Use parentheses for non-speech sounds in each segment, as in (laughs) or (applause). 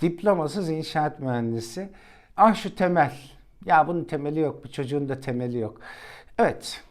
Diplomasız inşaat mühendisi. Ah şu temel. Ya bunun temeli yok, bu çocuğun da temeli yok. Evet,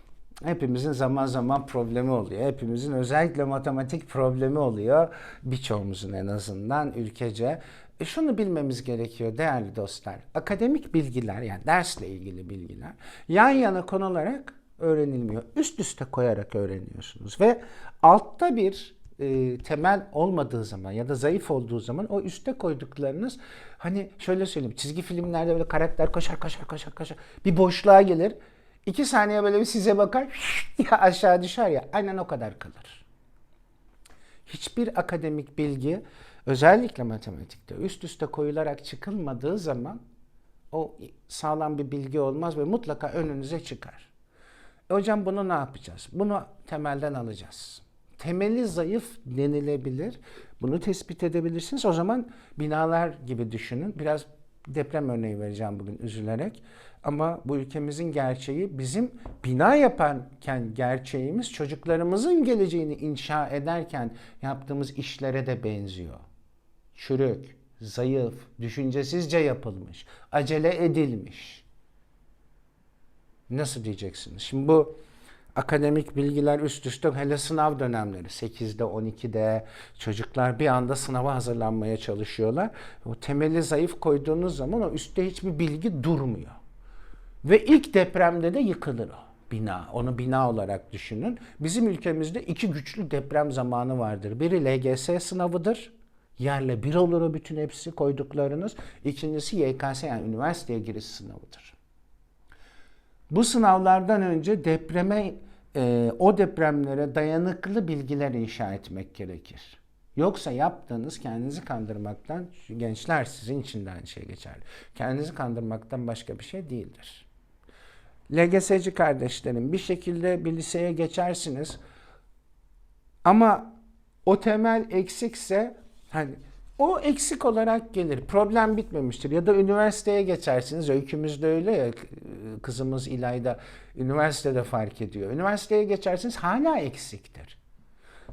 hepimizin zaman zaman problemi oluyor. Hepimizin özellikle matematik problemi oluyor. Birçoğumuzun en azından ülkece. E şunu bilmemiz gerekiyor değerli dostlar. Akademik bilgiler yani dersle ilgili bilgiler yan yana konularak öğrenilmiyor. Üst üste koyarak öğreniyorsunuz ve altta bir e, temel olmadığı zaman ya da zayıf olduğu zaman o üste koyduklarınız hani şöyle söyleyeyim çizgi filmlerde böyle karakter koşar koşar koşar koşar bir boşluğa gelir. iki saniye böyle bir size bakar (laughs) ya aşağı düşer ya aynen o kadar kalır. Hiçbir akademik bilgi özellikle matematikte üst üste koyularak çıkılmadığı zaman o sağlam bir bilgi olmaz ve mutlaka önünüze çıkar. E hocam bunu ne yapacağız? Bunu temelden alacağız. Temeli zayıf denilebilir. Bunu tespit edebilirsiniz. O zaman binalar gibi düşünün. Biraz deprem örneği vereceğim bugün üzülerek. Ama bu ülkemizin gerçeği bizim bina yaparken gerçeğimiz çocuklarımızın geleceğini inşa ederken yaptığımız işlere de benziyor. Çürük, zayıf, düşüncesizce yapılmış, acele edilmiş. Nasıl diyeceksiniz? Şimdi bu akademik bilgiler üst üste hele sınav dönemleri 8'de 12'de çocuklar bir anda sınava hazırlanmaya çalışıyorlar. O temeli zayıf koyduğunuz zaman o üstte hiçbir bilgi durmuyor. Ve ilk depremde de yıkılır o bina. Onu bina olarak düşünün. Bizim ülkemizde iki güçlü deprem zamanı vardır. Biri LGS sınavıdır. Yerle bir olur o bütün hepsi koyduklarınız. İkincisi YKS yani üniversiteye giriş sınavıdır. Bu sınavlardan önce depreme, e, o depremlere dayanıklı bilgiler inşa etmek gerekir. Yoksa yaptığınız kendinizi kandırmaktan, gençler sizin için de aynı şey geçerli. Kendinizi kandırmaktan başka bir şey değildir. LGS'ci kardeşlerim bir şekilde bir liseye geçersiniz ama o temel eksikse hani o eksik olarak gelir. Problem bitmemiştir. Ya da üniversiteye geçersiniz. Öykümüz de öyle ya. Kızımız İlayda üniversitede fark ediyor. Üniversiteye geçersiniz hala eksiktir.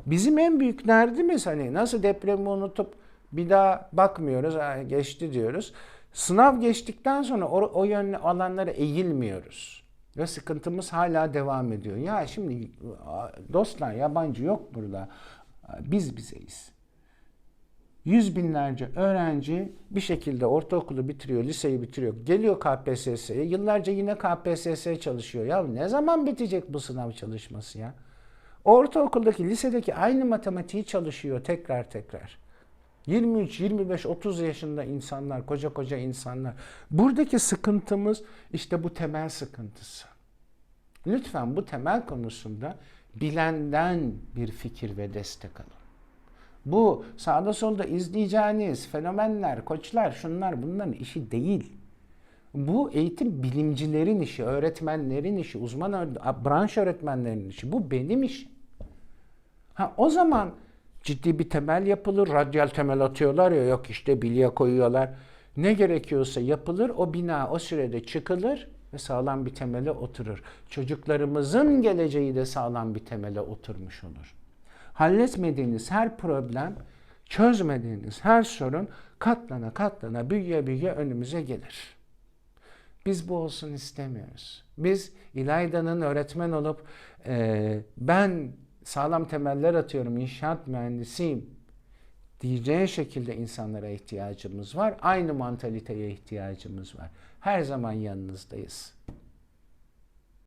Bizim en büyük derdimiz hani nasıl depremi unutup bir daha bakmıyoruz, geçti diyoruz. Sınav geçtikten sonra o, o yönlü alanlara eğilmiyoruz. Ve sıkıntımız hala devam ediyor. Ya şimdi dostlar yabancı yok burada. Biz bizeyiz. Yüz binlerce öğrenci bir şekilde ortaokulu bitiriyor, liseyi bitiriyor. Geliyor KPSS'ye. Yıllarca yine KPSS çalışıyor. Ya ne zaman bitecek bu sınav çalışması ya? Ortaokuldaki, lisedeki aynı matematiği çalışıyor tekrar tekrar. 23, 25, 30 yaşında insanlar, koca koca insanlar. Buradaki sıkıntımız işte bu temel sıkıntısı. Lütfen bu temel konusunda bilenden bir fikir ve destek alın. Bu sağda solda izleyeceğiniz fenomenler, koçlar, şunlar bunların işi değil. Bu eğitim bilimcilerin işi, öğretmenlerin işi, uzman branş öğretmenlerinin işi. Bu benim işim. Ha o zaman ciddi bir temel yapılır. Radyal temel atıyorlar ya yok işte bilye koyuyorlar. Ne gerekiyorsa yapılır. O bina o sürede çıkılır ve sağlam bir temele oturur. Çocuklarımızın geleceği de sağlam bir temele oturmuş olur. Halletmediğiniz her problem, çözmediğiniz her sorun katlana katlana büyüye büyüye önümüze gelir. Biz bu olsun istemiyoruz. Biz İlayda'nın öğretmen olup e, ben sağlam temeller atıyorum, inşaat mühendisiyim diyeceği şekilde insanlara ihtiyacımız var. Aynı mantaliteye ihtiyacımız var. Her zaman yanınızdayız.